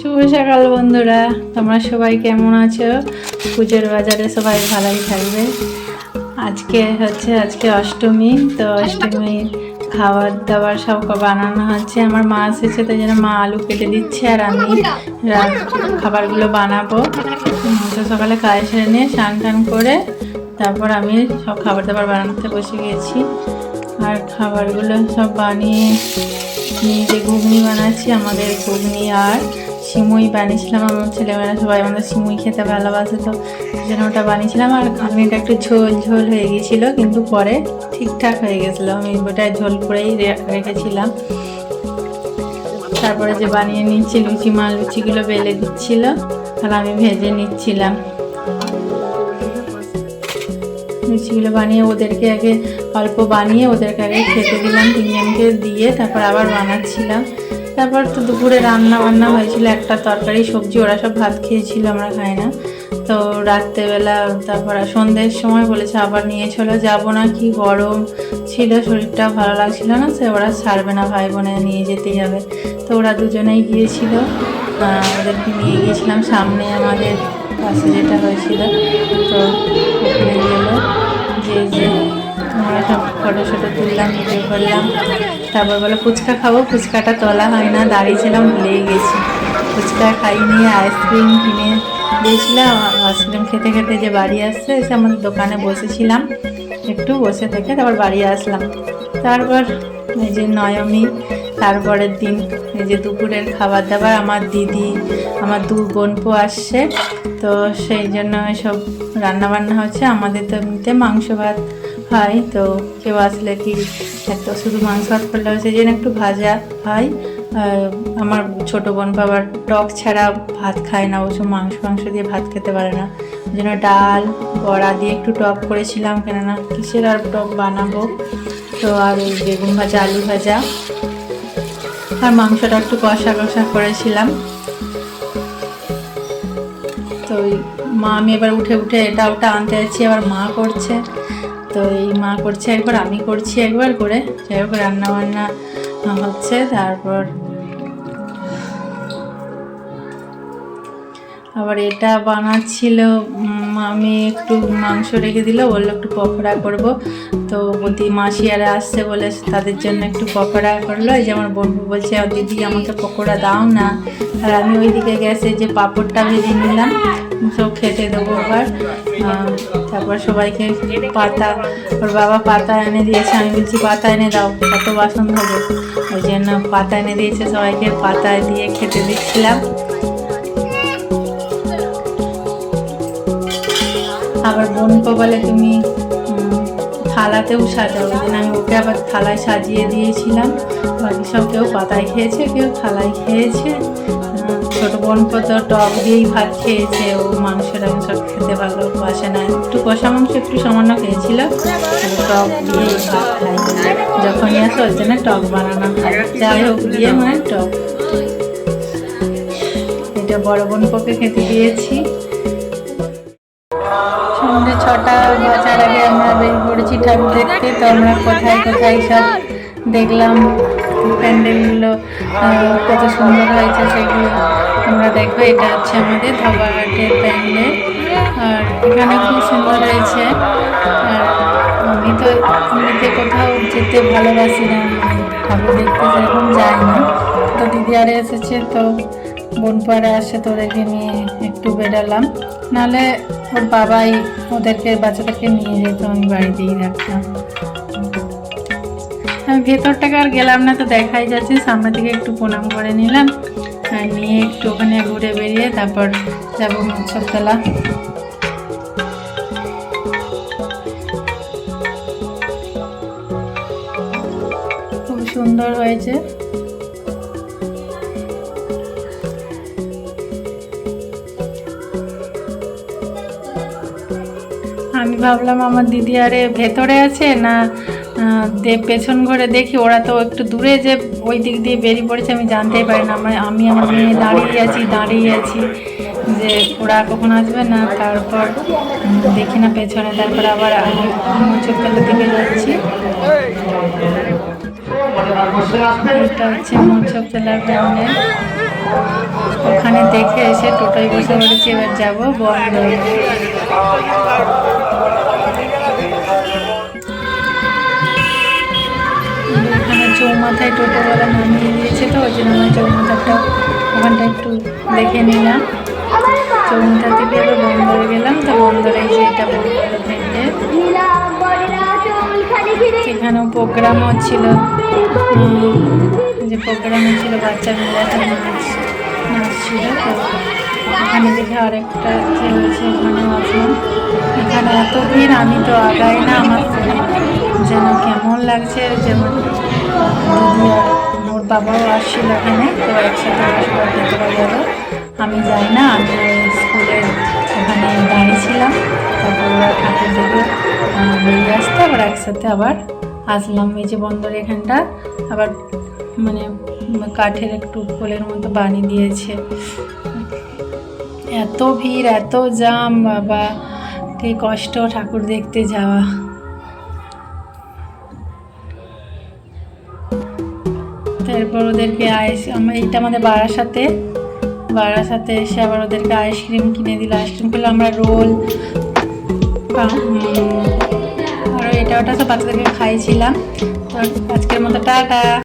শুভ সকাল বন্ধুরা। তোমরা সবাই কেমন আছো? পুজোর বাজারে সবাই ভালোই থাকবে। আজকে হচ্ছে, আজকে অষ্টমী, তো অষ্টমী খাবার দাবার সব বানানো হচ্ছে। আমার মা এসেছে, তাই জন্য মা আলু কেটে দিচ্ছে আর আমি খাবারগুলো বানাবো। তো সকালে কাজ সেরে নিয়ে স্নান টান করে তারপর আমি সব খাবার দাবার বানাতে বসে গেছি। আর খাবারগুলো সব বানিয়ে নিজে ঘুগনি বানাচ্ছি, আমাদের ঘুগনি আর সিমুই বানিয়েছিলাম আমার ছেলেমেয়েরা সবাই আমাদের সিমুই খেতে ভালোবাসে তো জন্য ওটা বানিয়েছিলাম। আর ঘুগনিটা একটু ঝোল ঝোল হয়ে গিয়েছিল, কিন্তু পরে ঠিকঠাক হয়ে গেছিল। আমি ওটা ঝোল করেই রেখেছিলাম। তারপরে যে বানিয়ে নিচ্ছি লুচি মা, লুচিগুলো বেলে দিচ্ছিল, আর আমি ভেজে নিচ্ছিলাম। লুচিগুলো বানিয়ে ওদেরকে আগে অল্প বানিয়ে ওদেরকে আগে খেতে দিলাম, তিনজনকে দিয়ে তারপর আবার বানাচ্ছিলাম। তারপর তো দুপুরে রান্না বান্না হয়েছিল, একটা তরকারি, সবজি, ওরা সব ভাত খেয়েছিল, আমরা খাই না। তো রাত্রেবেলা তারপর সন্ধ্যের সময় বলেছে, আবার নিয়ে চলো, যাব না, কি গরম ছিল শরীরটা ভালো লাগছিল না সে ওরা ছাড়বে না ভাই বোনে নিয়ে যেতেই হবে তো ওরা দুজনেই গিয়েছিল ওদেরকে নিয়ে গিয়েছিলাম, সামনে আমাদের পাশে যেটা হয়েছিল, তো ওখানে গেলো, যে যে সব ফটো ফটো তুললাম ভিডিও করলাম। তারপর বলে, ফুচকা খাব, ফুচকাটা তোলা হয় না, দাঁড়িয়েছিলাম, ভুলেই গেছি। ফুচকা খাই নিয়ে আইসক্রিম কিনে দিয়েছিলাম আইসক্রিম খেতে খেতে যে বাড়ি আসছে, এসে আমাদের দোকানে বসেছিলাম, একটু বসে থেকে তারপর বাড়ি আসলাম। তারপর এই যে নয়মি, তারপরের দিন এই যে দুপুরের খাবার দাবার, আমার দিদি, আমার দু বোনপো আসছে। তো সেই জন্য সব রান্না বান্না হচ্ছে। আমাদের তো এমনিতে মাংস ভাত হয়, তো কেউ আসলে কি এত শুধু মাংস ভাত করলে হয়? সেই জন্য একটু ভাজা হয়। আমার ছোটো বোন বাবার টক ছাড়া ভাত খায় না অবশ্য মাংস মাংস দিয়ে ভাত খেতে পারে না। ওই জন্য ডাল, বড়া দিয়ে একটু টক করেছিলাম, কেননা কিসের আর টক বানাবো? তো আর ওই বেগুন ভাজা, আলু ভাজা। আর মাংসটা একটু কষা কষা করেছিলাম। তো ওই মা, আমি এবার উঠে উঠে এটা ওটা আনতে যাচ্ছি, আবার মা করছে। তো এই মা করছে, একবার আমি করছি একবার করে। যাই হোক রান্না বান্না হচ্ছে, তারপর আবার এটা বানাচ্ছিল আমি একটু মাংস রেখে দিল, বলল একটু পকোড়া করব। তো বলতি মাসিয়ারা আসছে বলে তাদের জন্য একটু পকোড়া করল। এই যে আমার বন্ধু বলছে "ও দিদি আমাকে পকোড়া দাও না। আর আমি ওইদিকে গ্যাসে যে পাঁপড়টা ভেজে নিলাম সব খেতে দেবো আবার। তারপর সবাইকে পাতা, ওর বাবা পাতা এনে দিয়েছে। আমি বলছি, পাতা এনে দাও কত বাসন ধরো। ওই জন্য পাতা এনে দিয়েছে সবাইকে, পাতা দিয়ে খেতে দিচ্ছিলাম। আবার বোনকে বলে তুমি থালাতেও সাজাও। জন্য আমি ওকে আবার থালায় সাজিয়ে দিয়েছিলাম। বাকি সব কেউ পাতায় খেয়েছে, কেউ থালায় খেয়েছে। ছোটো বোনকে তো টক দিয়েই ভাত খেয়েছে। ও মাংসটা সব খেতে ভালোবাসে না। একটু কষা মাংস, একটু সামান্য খেয়েছিল। টক দিয়েই ভাত খাই। যখনই আসে ওই জন্য টক বানানো যাই হোক, দিয়ে মানে টক। এটা বড় বোন পক্ষে খেতে দিয়েছি। ছটা বাজার আগে আমরা বেরিয়ে পড়েছি ঠাকুর দেখতে, তো আমরা কোথায় কোথায় সব দেখলাম। প্যান্ডেলগুলো কত সুন্দর হয়েছে সেগুলো তোমরা দেখো, এটা হচ্ছে আমাদের ধবাঘাটের প্যান্ডেল। আর এখানে খুব সুন্দর হয়েছে। আর আমি তো এমনিতে কোথাও যেতে ভালোবাসি না ঠাকুর দেখতে সেরকম যাই না। তো দিদি আরে এসেছে, তো বোনপাড়া আসে তো ওদেরকে নিয়ে একটু বেরালাম। নাহলে ওর বাবাই ওদেরকে বাচ্চাদেরকে নিয়ে যেত, আমি বাড়িতেই রাখতাম আমি ভেতরটাকে আর গেলাম না, তো দেখাই যাচ্ছে সামনে থেকে একটু প্রণাম করে নিলাম। আর নিয়ে একটু ওখানে ঘুরে বেরিয়ে তারপর যাব মৎস্যতলা খুব সুন্দর হয়েছে। আমি ভাবলাম আমার দিদি আরে ভেতরে আছে না পেছন ঘরে দেখি ওরা তো একটু দূরে যে ওই দিক দিয়ে বেরিয়ে পড়েছে আমি জানতেই পারি না। আমার আমি আমার মেয়ে দাঁড়িয়ে আছি দাঁড়িয়ে আছি যে ওরা কখন আসবে না তারপর দেখি না পেছনে তারপর আবার আমি মোচকতলা দিকে যাচ্ছি। এটা হচ্ছে মোচকতলার প্যান্ডেল ওখানে দেখে এসে টোটোয় বসে পড়েছি এবার যাব বন্দর এখানে চৌমাথায় টোটোওয়ালা নামিয়ে দিয়েছে তো ওই জন্য আমি চৌমাথাটা ওখানটা একটু দেখে নিলাম। চৌমাথা থেকে এবার বন্দরে গেলাম তো বন্দরে যে এটা বন্দর থেকে সেখানেও প্রোগ্রাম হচ্ছিল যে প্রোগ্রাম হচ্ছিল বাচ্চা মেয়েরা নাচ নাচ ছিল। তো এখানে দেখে আরেকটা যে হয়েছে ওখানেও আসলাম এখানে এত ভিড়, আমি তো আগাই না। আমার যেন কেমন লাগছে যেমন দিদি ওর বাবাও আসছিল এখানে, তো একসাথে আসবার ভেতরে গেল। আমি যাই না, আমি স্কুলে ওখানে দাঁড়িয়েছিলাম তারপর ওরা ঠাকুর দেখে বেরিয়ে আসতে। আবার একসাথে আবার আসলাম এই যে বন্দর এখানটা। আবার মানে কাঠের একটু পোলের মতো বানিয়ে দিয়েছে। এত ভিড়, এত জাম, বাবা। কি কষ্ট ঠাকুর দেখতে যাওয়া। তারপর ওদেরকে আইস এইটা আমাদের বারাসাতে। বারাসাতে এসে আবার ওদেরকে আইসক্রিম কিনে দিল। আইসক্রিম খেলে আমরা রোল আরও তো বাচ্চাদেরকে খাইয়েছিলাম। তো আজকের মতো টাটা।